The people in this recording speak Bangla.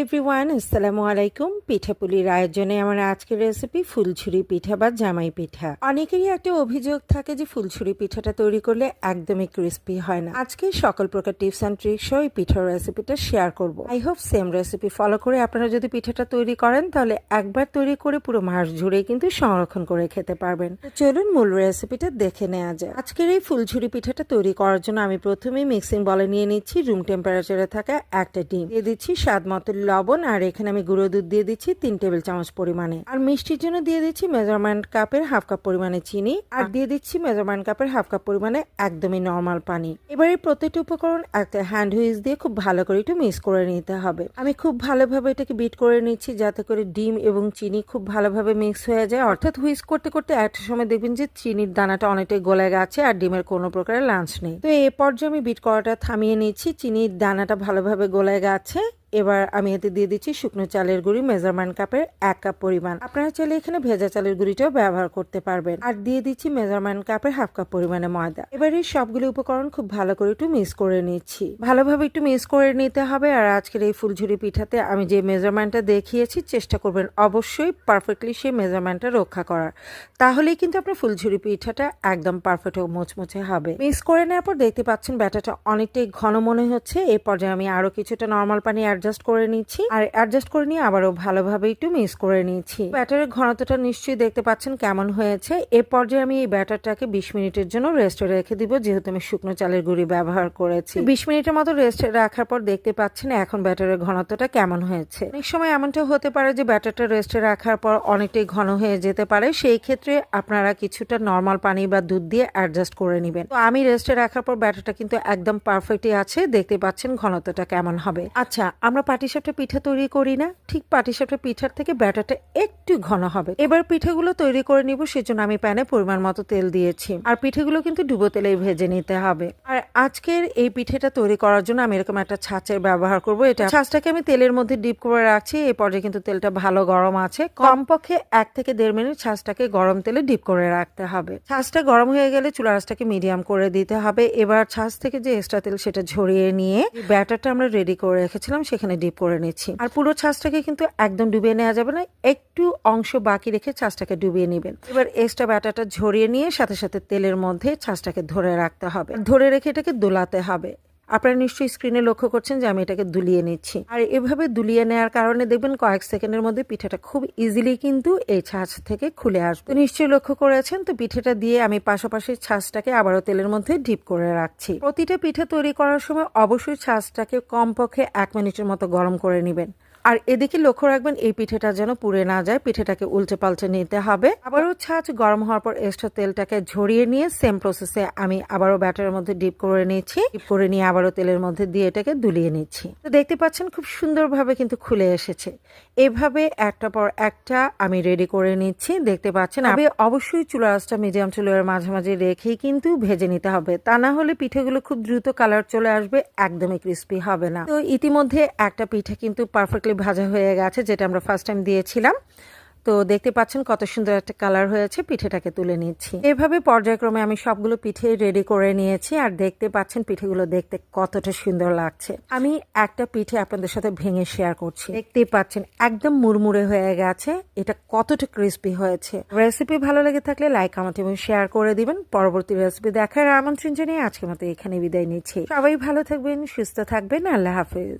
এভরিওয়ান আসসালামু আলাইকুম। পিঠাপুলির আয়োজনে আমার আজকের রেসিপি ফুলছুরি পিঠা বা জামাই পিঠা। অনেকেরই একটা অভিযোগ থাকে যে ফুলছুরি পিঠাটা তৈরি করলে একদমই ক্রিস্পি হয় না। আজকে সকল প্রকার টিপস অ্যান্ড ট্রিক্স সহ এই পিঠার রেসিপিটা শেয়ার করব। I hope same recipe follow করে আপনারা যদি পিঠাটা তৈরি করেন, তাহলে একবার তৈরি করে পুরো মাস জুড়ে কিন্তু সংরক্ষণ করে খেতে পারবেন। চলুন মূল রেসিপিটা দেখে নেওয়া যায় আজকের এই ফুলছুরি পিঠাটা তৈরি করার জন্য আমি প্রথমেই মিক্সিং বলে নিয়ে নিচ্ছি। রুম টেম্পারেচারে থাকা একটা ডিম। দিয়ে দিচ্ছি স্বাদ মতো লবণ আর এখানে আমি গুঁড়ো দুধ দিয়ে দিচ্ছি তিন টেবিল চামচ পরিমাণে। আর মিষ্টির জন্য দিয়ে দিচ্ছি মেজারমেন্ট কাপের হাফ কাপ পরিমাণে চিনি আর দিয়ে দিচ্ছি মেজারমেন্ট কাপের হাফ কাপ পরিমাণে একদমই নর্মাল পানি। এবারে প্রত্যেকটা উপকরণ একটা হ্যান্ড হুইস দিয়ে খুব ভালো করে একটু মিক্স করে নিতে হবে। আমি খুব ভালোভাবে এটাকে বিট করে নিচ্ছি যাতে করে ডিম এবং চিনি খুব ভালোভাবে মিক্স হয়ে যায়। অর্থাৎ হুইস করতে করতে একটা সময় দেখবেন যে চিনির দানাটা অনেকটাই গলে গেছে আর ডিমের কোনো প্রকারের লাঞ্চ নেই। তো এই পর্যায়ে আমি বিট করাটা থামিয়ে নিচ্ছি। চিনির দানাটা ভালোভাবে গলে গেছে। এবার আমি এতে দিয়ে দিচ্ছি শুকনো চালের গুঁড়ি, মেজারমেন্ট কাপের এক কাপ পরিমাণ। আপনারা চাইলে এখানে ভেজা চালের গুঁড়িটাও ব্যবহার করতে পারবেন। আর দিয়ে দিচ্ছি মেজারমেন্ট কাপের হাফ কাপ পরিমাণে ময়দা। এবার এই সবগুলো উপকরণ খুব ভালো করে একটু মিক্স করে নিচ্ছি। ভালোভাবে একটু মিক্স করে নিতে হবে। আর আজকের এই ফুলঝুরি পিঠাতে আমি যে মেজারমেন্টটা দেখিয়েছি, চেষ্টা করবেন অবশ্যই পারফেক্টলি সেই মেজারমেন্টটা রক্ষা করার। তাহলেই কিন্তু আপনার ফুলঝুরি পিঠাটা একদম পারফেক্ট ও মুচমুচে হবে। মিক্স করে নেওয়ার পর দেখতে পাচ্ছেন ব্যাটাটা অনেকটাই ঘন মনে হচ্ছে। এই পর্যায়ে আমি আরও কিছুটা নর্মাল পানি অ্যাডজাস্ট করে নিচ্ছি। আর অ্যাডজাস্ট করে নিয়ে আবারও ভালোভাবে একটু মিক্স করে নিচ্ছি। ব্যাটারের ঘনত্বটা নিশ্চয়ই দেখতে পাচ্ছেন কেমন হয়েছে। এ পর্যায়ে আমি এই ব্যাটারটাকে বিশ মিনিটের জন্য রেস্টে রেখে দিব, যেহেতু আমি শুকনো চালের গুঁড়ি ব্যবহার করেছি। বিশ মিনিটের মতো রেস্টে রাখার পর দেখতে পাচ্ছেন এখন ব্যাটারের ঘনত্বটা কেমন হয়েছে। অনেক সময় এমনটা হতে পারে যে ব্যাটারটা রেস্টে রাখার পর অনেকটাই ঘন হয়ে যেতে পারে। সেই ক্ষেত্রে আপনারা কিছুটা নর্মাল পানি বা দুধ দিয়ে অ্যাডজাস্ট করে নেবেন। তো আমি রেস্টে রাখার পর ব্যাটারটা কিন্তু একদম পারফেক্টই আছে। দেখতে পাচ্ছেন ঘনত্বটা কেমন হবে। আচ্ছা আমরা পাটিসাপটা পিঠা তৈরি করি না, ঠিক পাটিসাপটা পিঠার থেকে ব্যাটারটা একটু ঘন হবে। এবার পিঠাগুলো তৈরি করে নিব, সেজন্য আমি প্যানে পরিমাণ মতো তেল দিয়েছি। আর পিঠেগুলো কিন্তু ডুবো তেলেই ভেজে নিতে হবে। আর আজকের এই পিঠেটা তৈরি করার জন্য আমি এরকম একটা ছাঁচের ব্যবহার করব। এটা ছাঁচটাকে আমি তেলের মধ্যে ডিপ করে রাখছি এই পর্যায়ে কিন্তু তেলটা ভালো গরম আছে। কমপক্ষে এক থেকে দেড় মিনিট ছাঁচটাকে গরম তেলে ডিপ করে রাখতে হবে। ছাঁচটা গরম হয়ে গেলে চুলা মিডিয়াম করে দিতে হবে। এবার ছাঁচ থেকে যে এক্সট্রা তেল সেটা ঝরিয়ে নিয়ে, ব্যাটারটা আমরা রেডি করে রেখেছিলাম, সেখানে ডিপ করে নিচ্ছি। আর পুরো ছাঁচটাকে কিন্তু একদম ডুবিয়ে নেওয়া যাবে না, একটু অংশ বাকি রেখে ছাঁচটাকে ডুবিয়ে নেবেন। এবার এক্সট্রা ব্যাটাটা ঝরিয়ে নিয়ে সাথে সাথে তেলের মধ্যে ছাঁচটাকে ধরে রাখতে হবে। ধরে রেখে এটাকে দোলাতে হবে। আপনারা নিশ্চয়ই স্ক্রিনে লক্ষ্য করছেন যে আমি এটাকে দুলিয়ে নিচ্ছি। আর এভাবে দুলিয়ে নেওয়ার কারণে দেখবেন কয়েক সেকেন্ডের মধ্যে পিঠাটা খুব ইজিলি কিন্তু এই ছাঁচ থেকে খুলে আসবে। তো নিশ্চয়ই লক্ষ্য করেছেন, তো পিঠেটা দিয়ে আমি পাশাপাশি ছাঁচটাকে আবারও তেলের মধ্যে ডিপ করে রাখছি। প্রতিটা পিঠা তৈরি করার সময় অবশ্যই ছাঁচটাকে কমপক্ষে এক মিনিটের মতো গরম করে নেবেন। আর এদিকে লক্ষ্য রাখবেন, এই পিঠেটা যেন পুড়ে না যায়, পিঠেটাকে উল্টে পাল্টে নিতে হবে। আবারও ছাঁচ গরম হওয়ার পর এক্সট্রা তেলটাকে ঝরিয়ে নিয়ে সেম প্রসেসে আমি আবারও ব্যাটারের মধ্যে ডিপ করে নিচ্ছি। ডিপ করে নিয়ে আবারও তেলের মধ্যে দিয়ে এটাকে দুলিয়ে নিচ্ছি। তো দেখতে পাচ্ছেন, খুব সুন্দরভাবে কিন্তু খুলে এসেছে। এভাবে একটা পর একটা আমি রেডি করে নিচ্ছি। দেখতে পাচ্ছেন, আমি অবশ্যই চুলা আঁচটা মিডিয়াম চুলের মাঝামাঝি রেখেই কিন্তু ভেজে নিতে হবে। তা না হলে পিঠেগুলো খুব দ্রুত কালার চলে আসবে, একদমই ক্রিস্পি হবে না। তো ইতিমধ্যে একটা পিঠে কিন্তু পারফেক্টলি ভাজা হয়ে গেছে, যেটা আমরা ফার্স্ট টাইম দিয়েছিলাম। তো দেখতে পাচ্ছেন কত সুন্দর একটা কালার হয়েছে, পিঠেটাকে তুলে নিচ্ছি। এভাবে পর্যায়ক্রমে আমি সবগুলো পিঠে রেডি করে নিয়েছি, আর দেখতে পাচ্ছেন পিঠেগুলো দেখতে কতটা সুন্দর লাগছে। আমি একটা পিঠে আপনাদের সাথে ভেঙে শেয়ার করছি। দেখতেই পাচ্ছেন একদম মুড়মুড়ে হয়ে গেছে, এটা কতটা ক্রিস্পি হয়েছে। রেসিপি ভালো লেগে থাকলে লাইক কমেন্ট এবং শেয়ার করে দিবেন। পরবর্তী রেসিপি দেখার আমন্ত্রণ জানিয়ে আজকের মতো এখানে বিদায় নিচ্ছি। সবাই ভালো থাকবেন, সুস্থ থাকবেন, আল্লাহ হাফিজ।